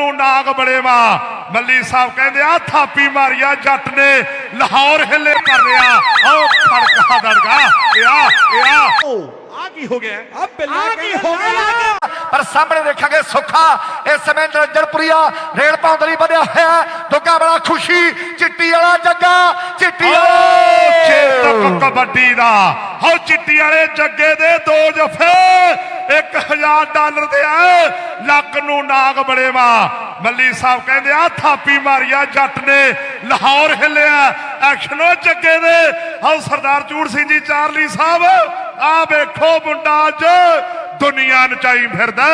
ਨੂੰ ਨਾਗ ਬੜੇਵਾ। ਮੱਲੀ ਸਾਹਿਬ ਕਹਿੰਦੇ ਆ ਥਾਪੀ ਮਾਰੀਆ ਜੱਟ ਨੇ ਲਾਹੌਰ ਹਿੱਲੇ ਕਰ ਰਿਹਾ ਓ ਖੜਕਾ ਦੜਗਾ ਇਹ ਆ ਇਹ ਆ। ਆ ਕੀ ਹੋ ਗਿਆ? ਆ ਬਿੱਲਾ ਆ ਕੀ ਹੋ ਗਿਆ? ਪਰ ਸਾਹਮਣੇ ਦੇਖਾਂਗੇ ਸੁੱਖਾ ਇਸ ਸਮੇਂ ਨਿਰੰਜਨਪੁਰੀਆ ਰੇਲ ਪਾਉਂਦੇ ਲਈ ਵਧਿਆ ਹੋਇਆ। ਦੁੱਗਾ ਬੜਾ ਖੁਸ਼ੀ ਚਿੱਟੀ ਵਾਲਾ ਜੱਗਾ ਚਿੱਟੀ ਵਾਲਾ ਚੇਤਕ ਕਬੱਡੀ ਦਾ। ਹੋ ਚਿੱਟੀ ਵਾਲੇ ਜੱਗੇ ਦੇ ਦੋ ਜਫੇ 1000 ਡਾਲਰ ਦੇ ਆ। ਲੱਕ ਨੂੰ ਨਾਗ ਬੜੇਵਾ ਮੱਲੀ ਸਾਹਿਬ ਕਹਿੰਦੇ ਆ ਥਾਪੀ ਮਾਰੀਆ ਜੱਟ ਨੇ ਲਾਹੌਰ ਹਿੱਲਿਆ। ਐਕਸ਼ਨੋ ਚੱਕੇ ਦੇ ਹੋ ਸਰਦਾਰ ਚੂੜ ਸਿੰਘ ਜੀ, ਚਾਰਲੀ ਸਾਹਿਬ ਆ ਵੇਖੋ ਮੁੰਡਾ ਅੱਜ ਦੁਨੀਆ ਨਚਾਈ ਫਿਰਦਾ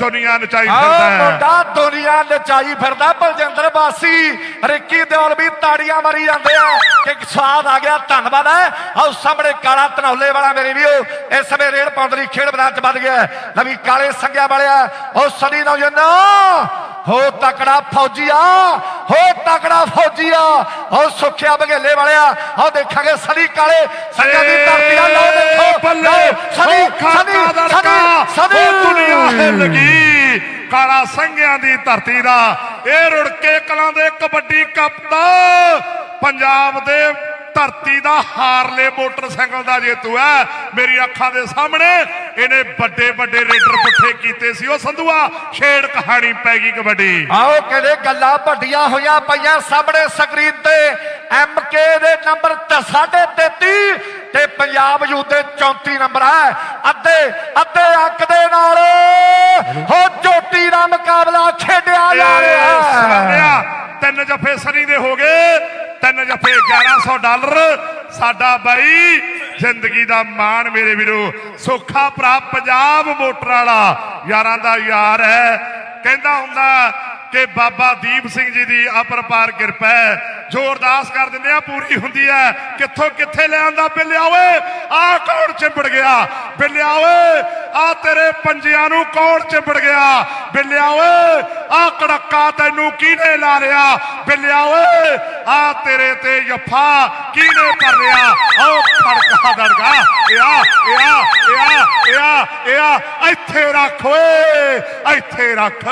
ਦੁਨੀਆ ਨਚਾਈ ਆ ਫਿਰਦਾ। ਮੁੰਡਾ ਦੁਨੀਆ ਨਚਾਈ ਫਿਰਦਾ ਬਲਜਿੰਦਰ ਬਾਸੀ ਰਿੱਕੀ ਦਿਓਲ ਵੀ ਤਾੜੀਆਂ ਮਾਰੀ ਜਾਂਦੇ ਆ। ਕਿ ਸਵਾਦ ਆ ਗਿਆ ਧੰਨਵਾਦ ਹੈ। ਆਓ ਸਾਹਮਣੇ ਕਾਲਾ ਧਨੌਲੇ ਵਾਲਾ ਮੇਰੇ ਵੀਓ ਇਸ ਸਮੇਂ ਰੇਡ ਲਈ ਖੇਡ ਮੈਦਾਨ ਚ ਵੱਧ ਗਿਆ। ਨਵੀਂ ਕਾਲੇ ਸੰਗਿਆ ਵਾਲਿਆ ਉਹ ਸਨੀ ਨੌਜਵਾਨਾ ਹੋ ਤਕੜਾ ਫੌਜੀਆ ਹੋ ਤਕੜਾ ਫੌਜੀਆ ਹੋ ਸੁਖਿਆ ਬਘੇਲੇ ਵਾਲਿਆ ਆਓ ਦੇਖਾਂਗੇ ਸਨੀ ਕਾਲੇ ਸੰਗਿਆ ਦੀ ਧਰਤੀ ਆ ਲਓ ਦੇਖੋ ਬੱਲੇ ਲਓ, ਸਨੀ ਖਾਤਾ ਸਨੀ ਦੜਕਾ ਸਨੀ ਉਹ ਦੁਨੀਆ ਹਿੱਲ ਕਾਲਾ ਸੰਘਿਆਂ ਦੀ ਧਰਤੀ ਦਾ। ਇਹ ਰੁੜਕੇ ਕਲਾਂ ਦੇ ਕਬੱਡੀ ਕੱਪ ਦਾ। ਪੰਜਾਬ ਦੇ ਧਰਤੀ ਦਾ ਹਾਰਲੇ ਮੋਟਰਸਾਈਕਲ ਦਾ ਜੇਤੂ ਹੈ। ਮੇਰੀ ਅੱਖਾਂ ਦੇ ਸਾਹਮਣੇ ਇਹਨੇ ਵੱਡੇ ਵੱਡੇ ਰੇਡਰ ਪੁੱਠੇ ਕੀਤੇ ਸੀ। ਉਹ ਸੰਧੂਆ, ਛੇੜ ਕਹਾਣੀ ਪੈ ਗਈ ਕਬੱਡੀ। ਆਓ ਕਹਿੰਦੇ ਗੱਲਾਂ ਵੱਡੀਆਂ ਹੋਈਆਂ ਪਈਆਂ ਸਾਹਮਣੇ ਸਕਰੀਨ ਤੇ। ਐਮਕੇ ਦੇ ਨੰਬਰ 33 ਤੇ ਪੰਜਾਬ ਯੂਥ ਦੇ 34 ਨੰਬਰ ਹੈ। ਅੱਧੇ ਅੱਧੇ ਅੰਕ ਦੇ ਨਾਲ ਹੋ ਚੋਟੀ ਦਾ ਮੁਕਾਬਲਾ ਖੇਡਿਆ ਜਾ ਰਿਹਾ ਹੈ। ਤਿੰਨ ਜਫੇ ਸਨੀ ਦੇ ਹੋ ਗਏ। ਤਿੰਨ ਜਫੇ 1100 ਡਾਲਰ। ਸਾਡਾ ਬਾਈ ਜ਼ਿੰਦਗੀ ਦਾ ਮਾਣ ਮੇਰੇ ਵੀਰੋ। ਸੁੱਖਾ ਭਰਾ ਪੰਜਾਬ ਮੋਟਰ ਵਾਲਾ। ਯਾਰਾਂ ਦਾ ਯਾਰ ਹੈ। ਕਹਿੰਦਾ ਹੁੰਦਾ ਕਿ ਬਾਬਾ ਦੀਪ ਸਿੰਘ ਜੀ ਦੀ ਅਪਰਪਾਰ ਕਿਰਪਾ ਹੈ। ਜੋ ਅਰਦਾਸ ਕਰ ਦਿੰਦੇ ਆ, ਪੂਰੀ ਹੁੰਦੀ ਹੈ। ਕਿੱਥੋਂ ਕਿੱਥੇ ਲੈ ਆਂਦਾ ਬਿੱਲਿਆ ਓਏ ਆ ਕੌਣ ਚਿੰਬੜ ਗਿਆ? ਬਿੱਲਿਆ ਓਏ ਆ ਤੇਰੇ ਪੰਜਿਆਂ ਨੂੰ ਕੌਣ ਚਿੰਬੜ ਗਿਆ? ਬਿੱਲਿਆ ਓਏ ਆ ਕੜੱਕਾ ਤੈਨੂੰ ਕਿਹਨੇ ਲਾ ਲਿਆ ਬਿੱਲਿਆ ਓਏ ਆ ਤੇਰੇ ਤੇ ਜੱਫਾ ਕਿਹਨੇ ਕਰ ਲਿਆ ਓ ਖੜਕਾ ਦੜਗਾ ਇਹ ਆ ਇਹ ਆ ਇਹ ਇੱਥੇ ਰੱਖ ਓਏ, ਇੱਥੇ ਰੱਖ।